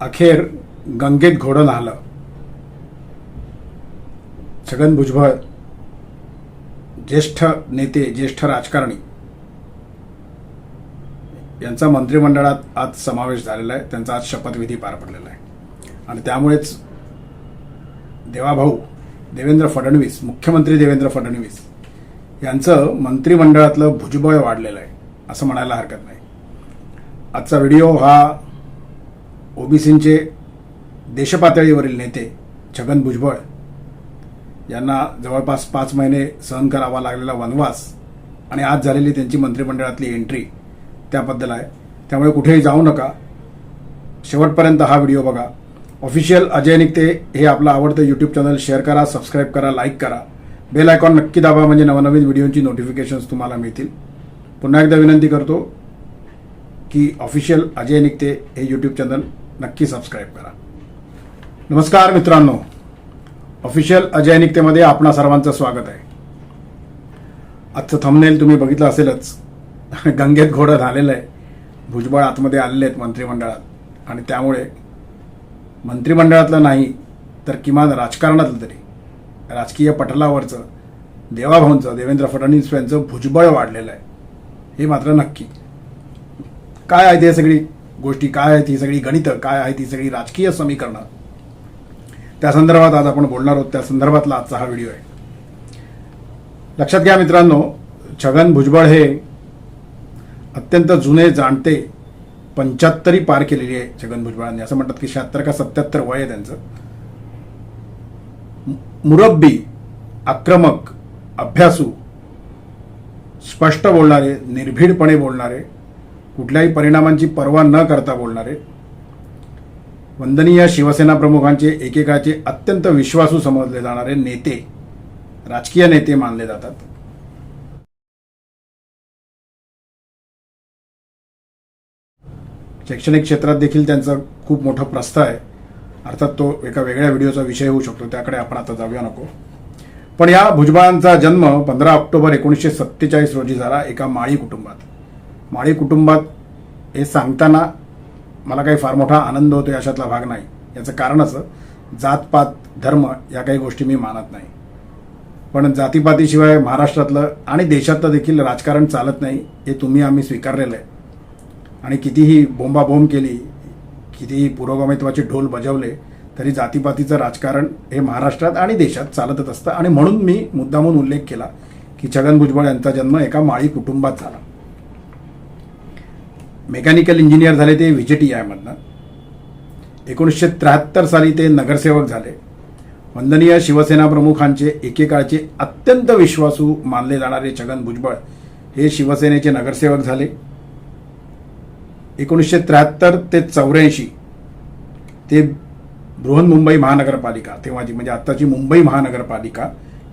अखेर गंगेत घोडं न्हालं छगन भुजबळ ज्येष्ठ नेते ज्येष्ठ राजकारणी. यांचा मंत्रिमंडळात आज समावेश झालेला आहे. त्यांचा आज शपथविधी पार पडलेला आहे. आणि त्यामुळेच देवाभाऊ देवेंद्र फडणवीस मुख्यमंत्री देवेंद्र फडणवीस यांचं मंत्रिमंडळातलं भुजबळ वाढलेलं आहे असं म्हणायला हरकत नाही. आजचा व्हिडिओ हा ओबीसींचे देशपातळीवरील नेते छगन भुजबळ यांना जवळपास पाच महिने सहन करावा लागलेला वनवास आणि आज झालेली त्यांची मंत्रिमंडळातली एंट्री त्याबद्दल आहे. त्यामुळे कुठेही जाऊ नका. शेवटपर्यंत हा व्हिडिओ बघा. ऑफिशियल अजय निघते हे आपलं आवडतं यूट्यूब चॅनल शेअर करा सबस्क्राईब करा लाईक करा. बेल आयकॉन नक्की दाबा म्हणजे नवनवीन व्हिडिओची नोटिफिकेशन्स तुम्हाला मिळतील. पुन्हा एकदा विनंती करतो की ऑफिशियल अजय निघते हे यूट्यूब चॅनल नक्की सबस्क्राईब करा. नमस्कार मित्रांनो. ऑफिशियल अजय निकतेमध्ये आपणा सर्वांचं स्वागत आहे. आजचं थंबनेल तुम्ही बघितलं असेलच. गंगेत घोडं झालेलं आहे. भुजबळ आतमध्ये आलेले आहेत मंत्रिमंडळात. आणि त्यामुळे मंत्रिमंडळातलं नाही तर किमान राजकारणातलं तरी. राजकीय पटलावरचं देवाभाऊंचं देवेंद्र फडणवीस यांचं भुजबळ वाढलेलं आहे. हे मात्र नक्की. काय आहे ते सगळी? गोष्टी काय आहेत ही सगळी गणितं काय आहेत ही सगळी राजकीय समीकरणं. त्या संदर्भात आज आपण बोलणार आहोत. त्या संदर्भातला आजचा हा व्हिडिओ आहे. लक्षात घ्या मित्रांनो छगन भुजबळ हे अत्यंत जुने जाणते पंच्याहत्तरी पार केलेली आहे छगन भुजबळांनी. असं म्हणतात की शहात्तर का सत्याहत्तर वय आहे त्यांचं. मुरब्बी आक्रमक अभ्यासू स्पष्ट बोलणारे निर्भीडपणे बोलणारे कुठल्याही परिणामांची पर्वा न करता बोलणारे वंदनीय शिवसेना प्रमुखांचे एकेकाचे अत्यंत विश्वासू समजले जाणारे नेते राजकीय नेते मानले जातात. शैक्षणिक क्षेत्रात देखील त्यांचं खूप मोठं प्रस्थ आहे. अर्थात तो एका वेगळ्या व्हिडिओचा विषय होऊ शकतो. त्याकडे आपण आता जाऊया नको. पण या भुजबळांचा जन्म पंधरा ऑक्टोबर एकोणीसशे सत्तेचाळीस रोजी झाला एका माळी कुटुंबात. माळी कुटुंबात हे सांगताना मला काही फार मोठा आनंद होतो याच्यातला भाग नाही. याचं कारण असं जातपात धर्म या काही गोष्टी मी मानत नाही. पण जातीपातीशिवाय महाराष्ट्रातलं आणि देशातलं देखील राजकारण चालत नाही हे तुम्ही आम्ही स्वीकारलेलं आहे. आणि कितीही बोंबाबोंब केली कितीही पुरोगामित्वाचे ढोल बजावले तरी जातीपातीचं राजकारण हे महाराष्ट्रात आणि देशात चालतच असतं. आणि म्हणून मी मुद्दामून उल्लेख केला की छगन भुजबळ यांचा जन्म एका माळी कुटुंबात झाला. मेकॅनिकल इंजिनियर झाले ते व्ही आयमधनं एकोणीसशे त्र्याहत्तर साली ते नगरसेवक झाले. वंदनीय शिवसेना प्रमुखांचे एकेकाळचे अत्यंत विश्वासू मानले जाणारे छगन भुजबळ हे शिवसेनेचे नगरसेवक झाले. एकोणीसशे त्र्याहत्तर ते चौऱ्याऐंशी ते बृहन्मुंबई महानगरपालिका तेव्हाची म्हणजे आत्ताची मुंबई महानगरपालिका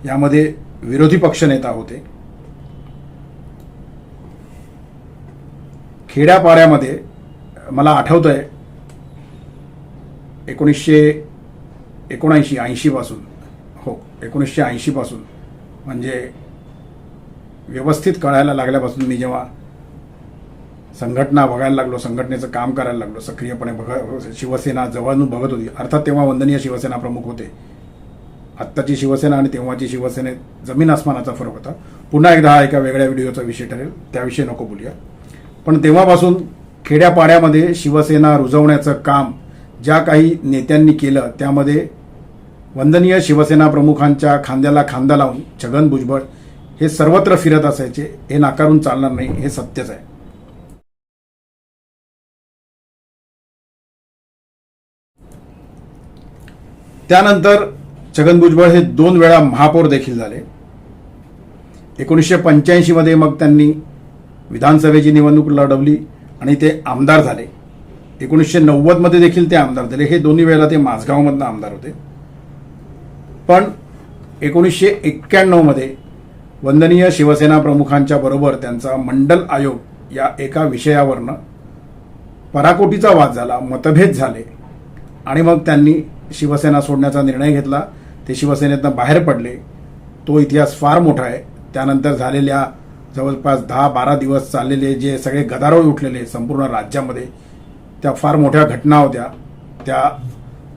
यामध्ये विरोधी पक्षनेता होते. खेड्यापाड्यामध्ये मला आठवतं आहे एकोणीसशे एकोणऐंशी ऐंशीपासून हो एकोणीसशे ऐंशीपासून म्हणजे व्यवस्थित कळायला लागल्यापासून मी जेव्हा संघटना बघायला लागलो संघटनेचं काम करायला लागलो सक्रियपणे बघ शिवसेना जवळून बघत होती अर्थात तेव्हा वंदनीय शिवसेना प्रमुख होते. आत्ताची शिवसेना आणि तेव्हाची शिवसेनेत जमीन आसमानाचा फरक होता. पुन्हा एकदा हा एका वेगळ्या व्हिडिओचा विषय ठरेल त्याविषयी नको बोलूया. पण तेव्हापासून खेड्यापाड्यामध्ये शिवसेना रुजवण्याचं काम ज्या काही नेत्यांनी केलं त्यामध्ये वंदनीय शिवसेना प्रमुखांच्या खांद्याला खांदा लावून छगन भुजबळ हे सर्वत्र फिरत असायचे हे नाकारून चालणार नाही हे सत्यच आहे. त्यानंतर छगन भुजबळ हे दोन वेळा महापौर देखील झाले. एकोणीसशे पंच्याऐंशीमध्ये मग त्यांनी विधानसभेची निवडणूक लढवली आणि ते आमदार झाले. एकोणीसशे नव्वदमध्ये देखील ते आमदार झाले. हे दोन्ही वेळेला ते माझगावमधनं आमदार होते. पण एकोणीसशे एक्क्याण्णवमध्ये वंदनीय शिवसेना प्रमुखांच्या बरोबर त्यांचा मंडल आयोग या एका विषयावरनं पराकोटीचा वाद झाला मतभेद झाले. आणि मग त्यांनी शिवसेना सोडण्याचा निर्णय घेतला. ते शिवसेनेतनं बाहेर पडले. तो इतिहास फार मोठा आहे. त्यानंतर झालेल्या जवळपास दहा बारा दिवस चाललेले जे सगळे गदारोळ उठलेले संपूर्ण राज्यामध्ये त्या फार मोठ्या घटना होत्या. त्या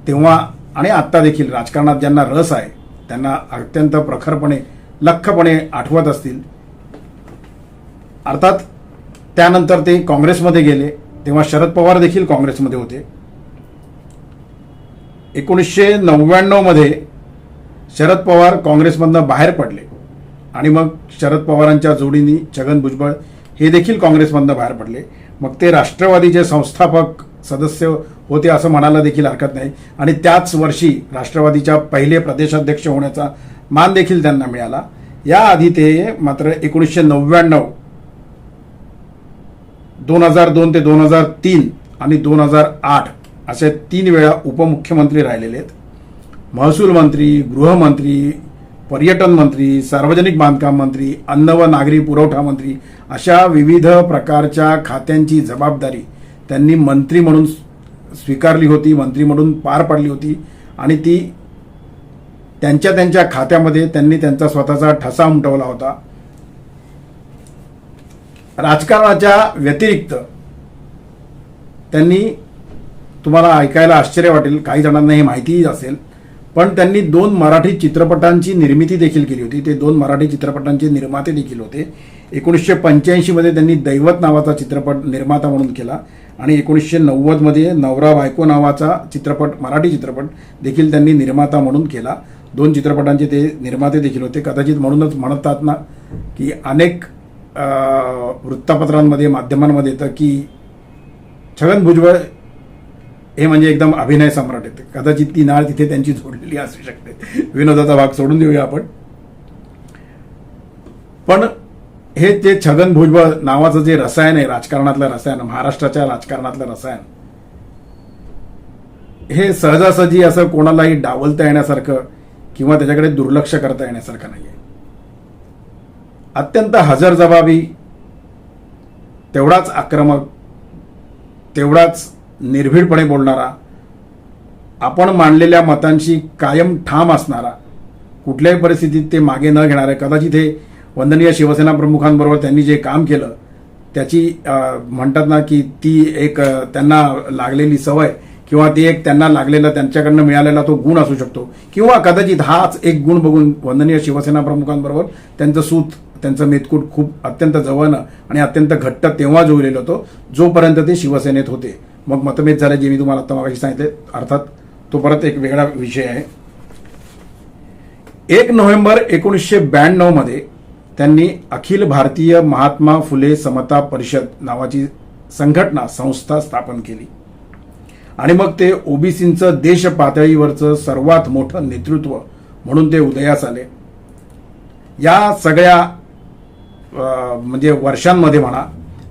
तेव्हा आणि आत्ता देखील राजकारणात ज्यांना रस आहे त्यांना अत्यंत प्रखरपणे लख्खपणे आठवत असतील. अर्थात त्यानंतर ते काँग्रेसमध्ये गेले तेव्हा शरद पवार देखील काँग्रेसमध्ये होते. एकोणीसशे नव्याण्णवमध्ये शरद पवार काँग्रेसमधनं बाहेर पडले. आणि मग शरद पवारांच्या जोडीने छगन भुजबळ हे देखील काँग्रेसमधनं बाहेर पडले. मग ते राष्ट्रवादीचे संस्थापक सदस्य होते असं म्हणायला देखील हरकत नाही. आणि त्याच वर्षी राष्ट्रवादीच्या पहिले प्रदेशाध्यक्ष होण्याचा मान देखील त्यांना मिळाला. याआधी ते मात्र एकोणीसशे नव्याण्णव दोन हजार दोन ते दोन हजार तीन आणि दोन हजार आठ असे तीन वेळा उपमुख्यमंत्री राहिलेले आहेत. महसूल मंत्री गृहमंत्री पर्यटन मंत्री सार्वजनिक बांधकाम मंत्री अन्न व नागरी पुरवठा मंत्री अशा विविध प्रकारच्या खात्यांची जबाबदारी त्यांनी मंत्री म्हणून स्वीकारली होती मंत्री म्हणून पार पाडली होती आणि ती त्यांच्या त्यांच्या खात्यामध्ये त्यांनी त्यांचा स्वतःचा ठसा उमटवला होता. राजकारणाच्या व्यतिरिक्त त्यांनी तुम्हाला ऐकायला आश्चर्य वाटेल काही जणांना हे माहितीही असेल. पण त्यांनी दोन मराठी चित्रपटांची निर्मिती देखील केली होती. ते दोन मराठी चित्रपटांचे निर्माते देखील होते. एकोणीसशे पंच्याऐंशीमध्ये त्यांनी दैवत नावाचा चित्रपट निर्माता म्हणून केला आणि एकोणीसशे नव्वदमध्ये नवरा बायको नावाचा चित्रपट मराठी चित्रपट देखील त्यांनी निर्माता म्हणून केला. दोन चित्रपटांचे ते निर्माते देखील होते. कदाचित म्हणूनच म्हणतात ना की अनेक वृत्तपत्रांमध्ये माध्यमांमध्ये येतं की छगन भुजबळ हे म्हणजे एकदम अभिनय सम्राट येते कदाचित ती नाळ तिथे त्यांची जोडलेली असू शकते. विनोदाचा भाग सोडून देऊया आपण. पण हे जे छगन भुजबळ नावाचं जे रसायन आहे राजकारणातलं रसायन महाराष्ट्राच्या राजकारणातलं रसायन हे सहजासहजी असं कोणालाही डावलता येण्यासारखं किंवा त्याच्याकडे दुर्लक्ष करता येण्यासारखं नाही आहे अत्यंत हजरजबाबी तेवढाच आक्रमक तेवढाच निर्भीडपणे बोलणारा आपण मांडलेल्या मतांशी कायम ठाम असणारा कुठल्याही परिस्थितीत ते मागे न घेणारे कदाचित हे वंदनीय शिवसेना प्रमुखांबरोबर त्यांनी जे काम केलं त्याची म्हणतात ना की ती एक त्यांना लागलेली सवय किंवा ती एक त्यांना लागलेला त्यांच्याकडनं मिळालेला तो गुण असू शकतो. किंवा कदाचित हाच एक गुण बघून वंदनीय शिवसेना प्रमुखांबरोबर त्यांचं सूत त्यांचं मेतकूट खूप अत्यंत जवळनं आणि अत्यंत घट्ट तेव्हा जुळलेलं होतं जोपर्यंत ते शिवसेनेत होते. मग मतभेद झाले जे मी तुम्हाला आता मागाशी सांगितले अर्थात तो परत एक वेगळा विषय आहे. एक नोव्हेंबर एकोणीसशे ब्याण्णवमध्ये त्यांनी अखिल भारतीय महात्मा फुले समता परिषद नावाची संघटना संस्था स्थापन केली. आणि मग ते ओबीसींचं देश पातळीवरचं सर्वात मोठं नेतृत्व म्हणून ते उदयास आले. या सगळ्या अं, म्हणजे वर्षांमध्ये म्हणा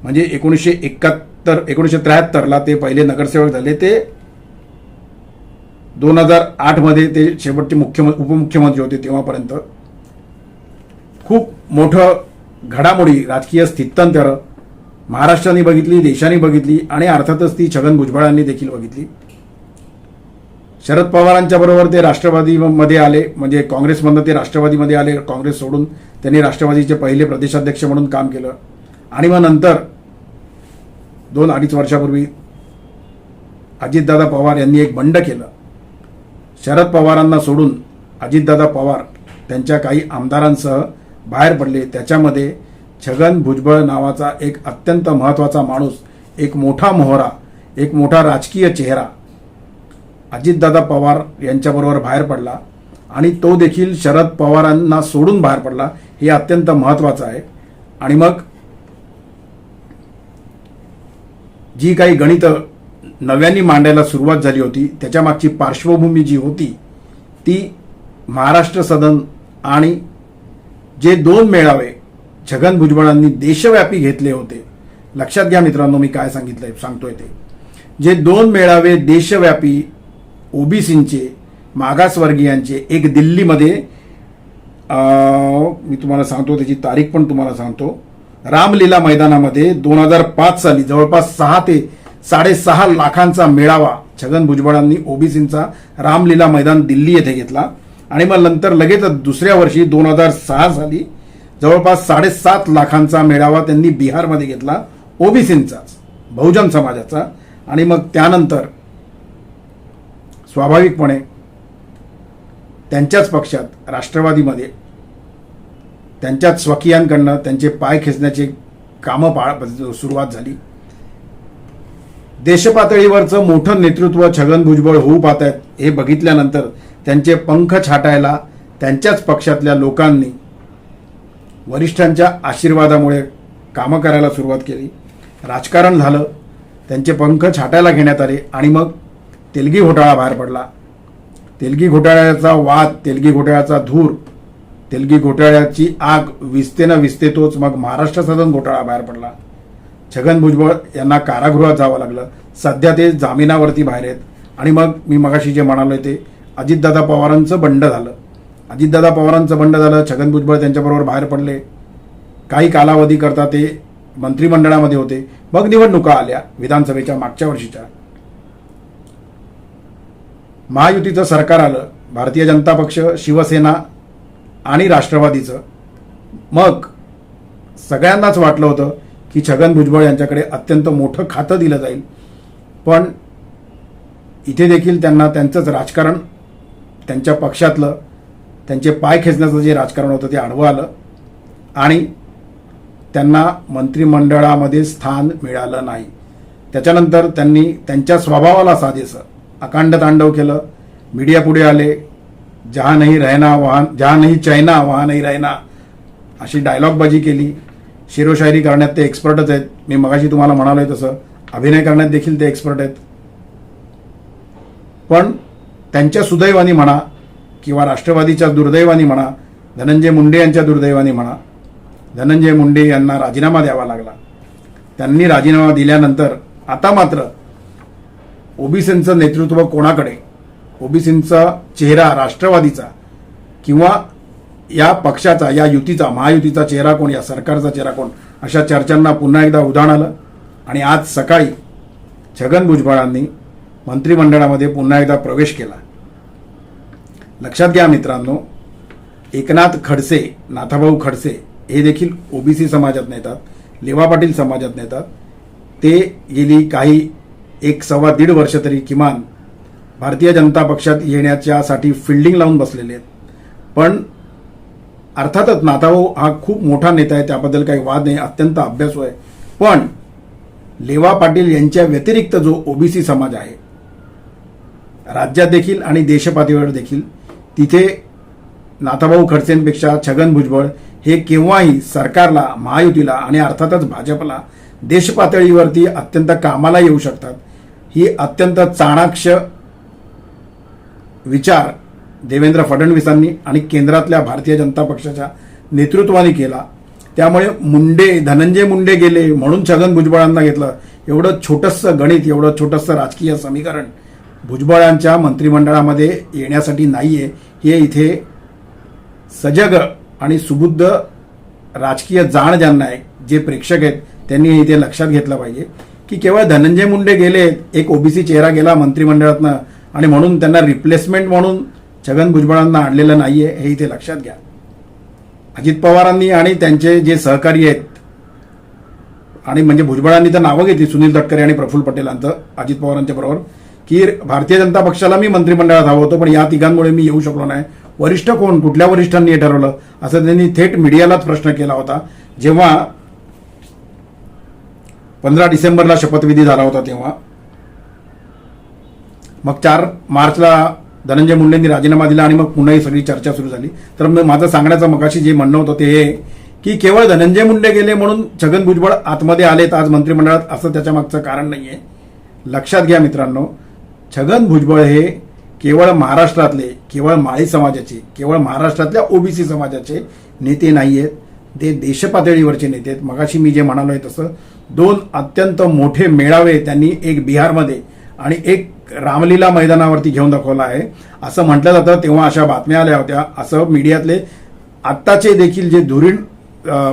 म्हणजे एकोणीसशे एकाहत्तर एकोणीसशे त्र्याहत्तरला ते पहिले नगरसेवक झाले. ते दोन हजार आठमध्ये ते शेवटचे मुख्यमंत्री उपमुख्यमंत्री होते तेव्हापर्यंत. खूप मोठं घडामोडी राजकीय स्थित्यंतर महाराष्ट्राने बघितली देशाने बघितली आणि अर्थातच ती छगन भुजबळांनी देखील बघितली. शरद पवारांच्या बरोबर ते राष्ट्रवादीमध्ये आले म्हणजे काँग्रेसमधनं ते राष्ट्रवादीमध्ये आले काँग्रेस सोडून त्यांनी राष्ट्रवादीचे पहिले प्रदेशाध्यक्ष म्हणून काम केलं. आणि मग नंतर दोन अडीच वर्षापूर्वी अजितदादा पवार यांनी एक बंड केलं. शरद पवारांना सोडून अजितदादा पवार त्यांच्या काही आमदारांसह बाहेर पडले. त्याच्यामध्ये छगन भुजबळ नावाचा एक अत्यंत महत्त्वाचा माणूस एक मोठा मोहरा एक मोठा राजकीय चेहरा अजितदादा पवार यांच्याबरोबर बाहेर पडला आणि तो देखील शरद पवारांना सोडून बाहेर पडला. हे अत्यंत महत्त्वाचं आहे. आणि मग जी काही गणितं नव्याने मांडायला सुरुवात झाली होती त्याच्यामागची पार्श्वभूमी जी होती ती महाराष्ट्र सदन आणि जे दोन मेळावे छगन भुजबळांनी देशव्यापी घेतले होते. लक्षात घ्या मित्रांनो मी काय सांगितलंय सांगतोय ते. जे दोन मेळावे देशव्यापी ओबीसींचे मागासवर्गीयांचे एक दिल्लीमध्ये मी तुम्हाला सांगतो त्याची तारीख पण तुम्हाला सांगतो. रामलीला मैदानामध्ये दोन हजार पाच साली जवळपास सहा ते साडेसहा लाखांचा मेळावा छगन भुजबळांनी ओबीसींचा रामलीला मैदान दिल्ली येथे घेतला. आणि मग नंतर लगेच दुसऱ्या वर्षी दोन हजार सहा साली जवळपास साडेसात लाखांचा मेळावा त्यांनी बिहारमध्ये घेतला ओबीसींचाच बहुजन समाजाचा. आणि मग त्यानंतर स्वाभाविकपणे त्यांच्याच पक्षात राष्ट्रवादीमध्ये त्यांच्याच स्वकीयांकडनं त्यांचे पाय खेचण्याची कामं पा सुरुवात झाली. देशपातळीवरचं मोठं नेतृत्व छगन भुजबळ होऊ पाहत आहेत हे बघितल्यानंतर त्यांचे पंख छाटायला त्यांच्याच पक्षातल्या लोकांनी वरिष्ठांच्या आशीर्वादामुळे कामं करायला सुरुवात केली. राजकारण झालं त्यांचे पंख छाटायला घेण्यात आले आणि मग तेलगी घोटाळा बाहेर पडला. तेलगी घोटाळ्याचा वाद तेलगी घोटाळ्याचा धूर तेलगी घोटाळ्याची आग विस्ते ना विसते तोच मग महाराष्ट्र सदन घोटाळा बाहेर पडला. छगन भुजबळ यांना कारागृहात जावं लागलं. सध्या ते जामिनावरती बाहेर आहेत. आणि मग मी मगाशी जे म्हणालो ते अजितदादा पवारांचं बंड झालं. अजितदादा पवारांचं बंड झालं छगन भुजबळ त्यांच्याबरोबर बाहेर पडले. काही कालावधी करता ते मंत्रिमंडळामध्ये होते. मग निवडणुका आल्या विधानसभेच्या मागच्या वर्षीच्या. महायुतीचं सरकार आलं. भारतीय जनता पक्ष शिवसेना आणि राष्ट्रवादीचं. मग सगळ्यांनाच वाटलं होतं की छगन भुजबळ यांच्याकडे अत्यंत मोठं खातं दिलं जाईल. पण इथे देखील त्यांना त्यांचंच राजकारण त्यांच्या पक्षातलं त्यांचे पाय खेचण्याचं जे राजकारण होतं ते आडवं आलं. आणि त्यांना मंत्रिमंडळामध्ये स्थान मिळालं नाही. त्याच्यानंतर त्यांनी त्यांच्या स्वभावाला साजेसं अकांड तांडव केलं. मीडिया पुढे आले. जहा नाही रहना वहा जहा नाही चैना वहा नाही रहना अशी डायलॉगबाजी केली. शिरोशायरी करण्यात ते एक्सपर्टच आहेत. मी मगाशी तुम्हाला म्हणालोय तसं. अभिनय करण्यात देखील ते एक्सपर्ट आहेत. पण त्यांच्या सुदैवानी म्हणा किंवा राष्ट्रवादीच्या दुर्दैवानी म्हणा धनंजय मुंडे यांच्या दुर्दैवानी म्हणा धनंजय मुंडे यांना राजीनामा द्यावा लागला. त्यांनी राजीनामा दिल्यानंतर आता मात्र ओबीसींचं नेतृत्व कोणाकडे? ओबीसींचा चेहरा राष्ट्रवादीचा किंवा या पक्षाचा या युतीचा महायुतीचा चेहरा कोण या सरकारचा चेहरा कोण अशा चर्चांना पुन्हा एकदा उधाण आलं. आणि आज सकाळी छगन भुजबळांनी मंत्रिमंडळामध्ये पुन्हा एकदा प्रवेश केला. लक्षात घ्या मित्रांनो एकनाथ खडसे नाथाभाऊ खडसे हे देखील ओबीसी समाजात नेतात लेवा पाटील समाजात नेतात. ते गेली काही एक सव्वा दीड वर्ष तरी किमान भारतीय जनता पक्षात येण्याच्यासाठी फिल्डिंग लावून बसलेले आहेत. पण अर्थातच नाताभाऊ हा खूप मोठा नेता आहे त्याबद्दल काही वाद नाही अत्यंत अभ्यासू आहे. पण लेवा पाटील यांच्या व्यतिरिक्त जो ओबीसी समाज आहे राज्यात देखील आणि देशपातळीवर देखील तिथे नाथाभाऊ खडसेंपेक्षा छगन भुजबळ हे केव्हाही सरकारला महायुतीला आणि अर्थातच भाजपला देशपातळीवरती अत्यंत कामाला येऊ शकतात. ही अत्यंत चाणाक्ष विचार देवेंद्र फडणवीसांनी आणि केंद्रातल्या भारतीय जनता पक्षाच्या नेतृत्वाने केला. त्यामुळे मुंडे धनंजय मुंडे गेले म्हणून छगन भुजबळांना घेतलं. एवढं छोटंसं गणित एवढं छोटंसं राजकीय समीकरण भुजबळांच्या मंत्रिमंडळामध्ये येण्यासाठी नाही आहे हे इथे सजग आणि सुबुद्ध राजकीय जाण ज्यांना आहे जे प्रेक्षक आहेत त्यांनी इथे लक्षात घेतलं पाहिजे. की केवळ धनंजय मुंडे गेले एक ओबीसी चेहरा गेला मंत्रिमंडळातनं आणि म्हणून त्यांना रिप्लेसमेंट म्हणून छगन भुजबळांना आणलेलं नाहीये हे इथे लक्षात घ्या. अजित पवारांनी आणि त्यांचे जे सहकारी आहेत आणि म्हणजे भुजबळांनी तर नावं घेतली सुनील तटकरे आणि प्रफुल्ल पटेलांचं अजित पवारांच्या बरोबर की भारतीय जनता पक्षाला मी मंत्रिमंडळात हवं होतं पण या तिघांमुळे मी येऊ शकलो नाही. वरिष्ठ कोण? कुठल्या वरिष्ठांनी हे ठरवलं? असं त्यांनी थेट मीडियालाच प्रश्न केला होता. जेव्हा पंधरा डिसेंबरला शपथविधी झाला होता तेव्हा मग चार मार्चला धनंजय मुंडेंनी राजीनामा दिला आणि मग पुन्हा ही सगळी चर्चा सुरू झाली. तर मग माझं सांगण्याचं मगाशी जे म्हणणं होतं ते हे की केवळ धनंजय मुंडे गेले म्हणून छगन भुजबळ आतमध्ये आलेत आज मंत्रिमंडळात असं त्याच्या मागचं कारण नाहीये. लक्षात घ्या मित्रांनो छगन भुजबळ हे केवळ महाराष्ट्रातले केवळ माळी समाजाचे केवळ महाराष्ट्रातल्या ओबीसी समाजाचे नेते नाही आहेत ते देशपातळीवरचे नेते आहेत. मगाशी मी जे म्हणालोय तसं दोन अत्यंत मोठे मेळावे त्यांनी एक बिहारमध्ये आणि एक रामलीला मैदानावरती घेऊन दाखवला आहे. असं म्हटलं जातं तेव्हा अशा बातम्या आल्या होत्या. असं मीडियातले आत्ताचे देखील जे धुरीण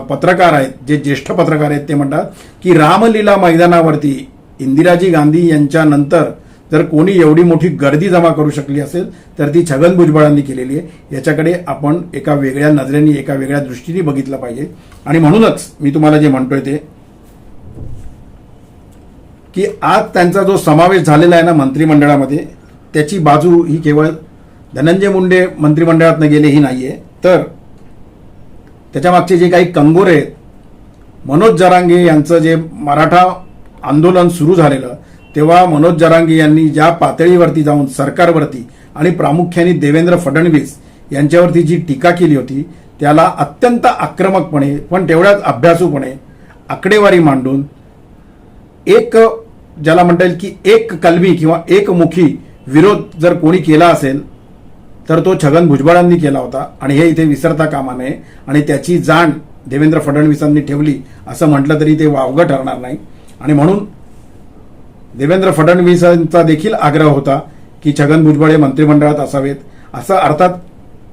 पत्रकार आहेत जे ज्येष्ठ पत्रकार आहेत ते म्हणतात की रामलीला मैदानावरती इंदिराजी गांधी यांच्या नंतर जर कोणी एवढी मोठी गर्दी जमा करू शकली असेल तर ती छगन भुजबळांनी केलेली आहे. याच्याकडे आपण एका वेगळ्या नजरेने एका वेगळ्या दृष्टीने बघितलं पाहिजे. आणि म्हणूनच मी तुम्हाला जे म्हणतोय ते की आज त्यांचा जो समावेश झालेला आहे ना मंत्रिमंडळामध्ये त्याची बाजू ही केवळ धनंजय मुंडे मंत्रिमंडळातनं गेले ही नाहीये. तर त्याच्या मागचे जे काही कंगोरे आहेत मनोज जरांगे यांचं जे मराठा आंदोलन सुरू झालेलं तेव्हा मनोज जरांगे यांनी ज्या पातळीवरती जाऊन सरकारवरती आणि प्रामुख्याने देवेंद्र फडणवीस यांच्यावरती जी टीका केली होती त्याला अत्यंत आक्रमकपणे पण तेवढ्याच अभ्यासूपणे आकडेवारी मांडून एक ज्याला म्हणता येईल की एक कलमी किंवा एकमुखी विरोध जर कोणी केला असेल तर तो छगन भुजबळांनी केला होता आणि हे इथे विसरता कामा नये आणि त्याची जाण देवेंद्र फडणवीसांनी ठेवली असं म्हटलं तरी ते वावगं ठरणार नाही. आणि म्हणून देवेंद्र फडणवीसांचा देखील आग्रह होता की छगन भुजबळ हे मंत्रिमंडळात असावेत. असं अर्थात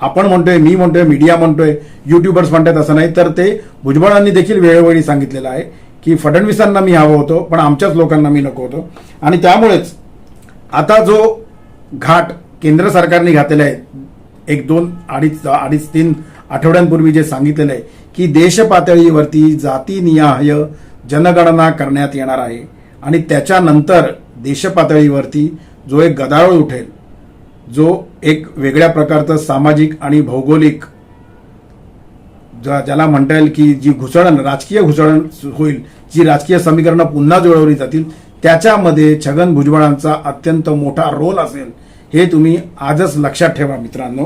आपण म्हणतोय मी म्हणतोय मीडिया म्हणतोय युट्यूबर्स म्हणतात असं नाही तर ते भुजबळांनी देखील वेळोवेळी सांगितलेलं आहे की फडणवीसांना मी हवं होतो पण आमच्याच लोकांना मी नको होतो. आणि त्यामुळेच आता जो घाट केंद्र सरकारने घातलेला आहे एक दोन अडीच अडीच तीन आठवड्यांपूर्वी जे सांगितलेलं आहे की देशपातळीवरती जातीनिहाय जनगणना करण्यात येणार आहे. आणि त्याच्यानंतर देशपातळीवरती जो एक गदारोळ उठेल जो एक वेगळ्या प्रकारचं सामाजिक आणि भौगोलिक ज्याला म्हणता येईल की जी घुसळण राजकीय घुसळण होईल जी राजकीय समीकरणं पुन्हा जुळवली जातील त्याच्यामध्ये छगन भुजबळांचा अत्यंत मोठा रोल असेल हे तुम्ही आजच लक्षात ठेवा मित्रांनो.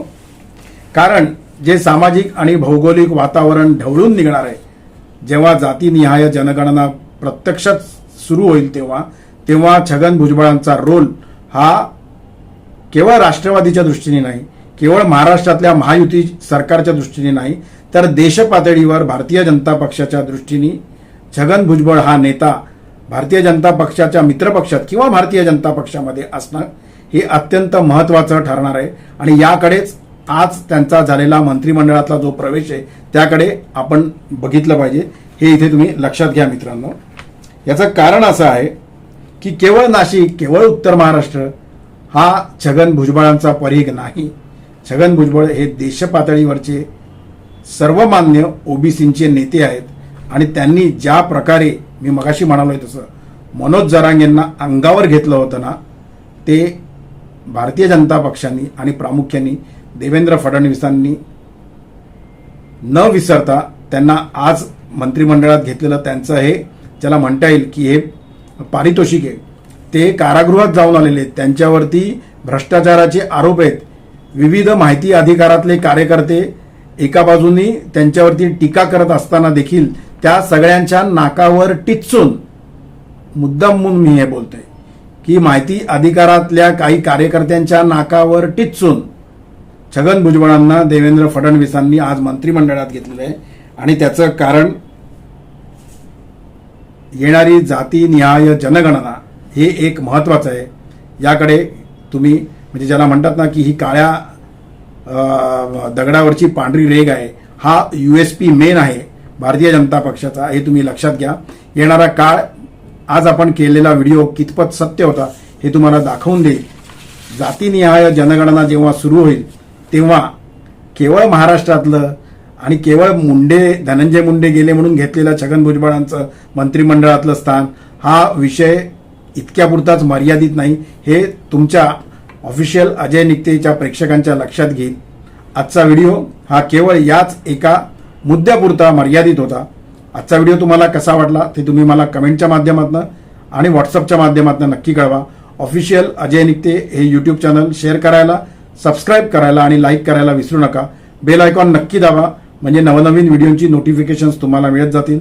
कारण जे सामाजिक आणि भौगोलिक वातावरण ढवळून निघणार आहे जेव्हा जातीनिहाय जनगणना प्रत्यक्षात सुरू होईल तेव्हा तेव्हा छगन भुजबळांचा रोल हा केवळ राष्ट्रवादीच्या दृष्टीने नाही केवळ महाराष्ट्रातल्या महायुती सरकारच्या दृष्टीने नाही तर देश पातळीवर भारतीय जनता पक्षाच्या दृष्टीने छगन भुजबळ हा नेता भारतीय जनता पक्षाच्या मित्रपक्षात किंवा भारतीय जनता पक्षामध्ये असणं हे अत्यंत महत्वाचं ठरणार आहे. आणि याकडेच आज त्यांचा झालेला मंत्रिमंडळातला जो प्रवेश आहे त्याकडे आपण बघितलं पाहिजे. हे इथे तुम्ही लक्षात घ्या मित्रांनो. याचं कारण असं आहे की केवळ नाशिक केवळ उत्तर महाराष्ट्र हा छगन भुजबळांचा परीघ नाही. छगन भुजबळ हे देशपातळीवरचे सर्वमान्य ओबीसींचे नेते आहेत आणि त्यांनी ज्या प्रकारे मी मगाशी म्हणालोय तसं मनोज जरांगेंना अंगावर घेतलं होतं ना ते भारतीय जनता पक्षांनी आणि प्रामुख्याने देवेंद्र फडणवीसांनी न विसरता त्यांना आज मंत्रिमंडळात घेतलेलं त्यांचं हे ज्याला म्हणता येईल की हे पारितोषिक आहे. ते कारागृहात जाऊन आलेले आहेत. त्यांच्यावरती भ्रष्टाचाराचे आरोप आहेत. विविध माहिती अधिकारातले कार्यकर्ते एका बाजूनी त्यांच्यावरती टीका करत असताना देखील त्या सगळ्यांच्या नाकावर टिचून मुद्दाम म्हणून मी हे बोलतोय की माहिती अधिकारातल्या काही कार्यकर्त्यांच्या नाकावर टिचून छगन भुजबळांना देवेंद्र फडणवीसांनी आज मंत्रिमंडळात घेतलेलं आहे. आणि त्याचं कारण येणारी जातीनिहाय जनगणना हे एक महत्वाचं आहे. याकडे तुम्ही म्हणजे ज्याला म्हणतात ना की ही काळ्या दगडावरची पांढरी रेग आहे हा यू एस पी मेन आहे भारतीय जनता पक्षाचा हे तुम्ही लक्षात घ्या. येणारा काळ आज आपण केलेला व्हिडिओ कितपत सत्य होता हे तुम्हाला दाखवून देईल. जातीनिहाय जनगणना जेव्हा सुरू होईल तेव्हा केवळ महाराष्ट्रातलं आणि केवळ मुंडे धनंजय मुंडे गेले म्हणून घेतलेलं छगन भुजबळांचं मंत्रिमंडळातलं स्थान हा विषय इतक्यापुरताच मर्यादित नाही. हे तुमच्या ऑफिशियल अजय निकतेच्या प्रेक्षकांच्या लक्षात घेईल आजचा व्हिडिओ हा केवळ याच एका मुद्द्यापुरता मर्यादित होता. आजचा व्हिडिओ तुम्हाला कसा वाटला ते तुम्ही मला कमेंटच्या माध्यमातून आणि व्हॉट्सअपच्या माध्यमातून नक्की कळवा. ऑफिशियल अजय निकते हे यूट्यूब चॅनल शेअर करायला सबस्क्राईब करायला आणि लाईक करायला विसरू नका. बेल आयकॉन नक्की दाबा म्हणजे नवनवीन व्हिडिओची नोटिफिकेशन्स तुम्हाला मिळत जातील.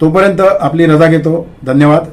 तोपर्यंत आपली रजा घेतो. धन्यवाद.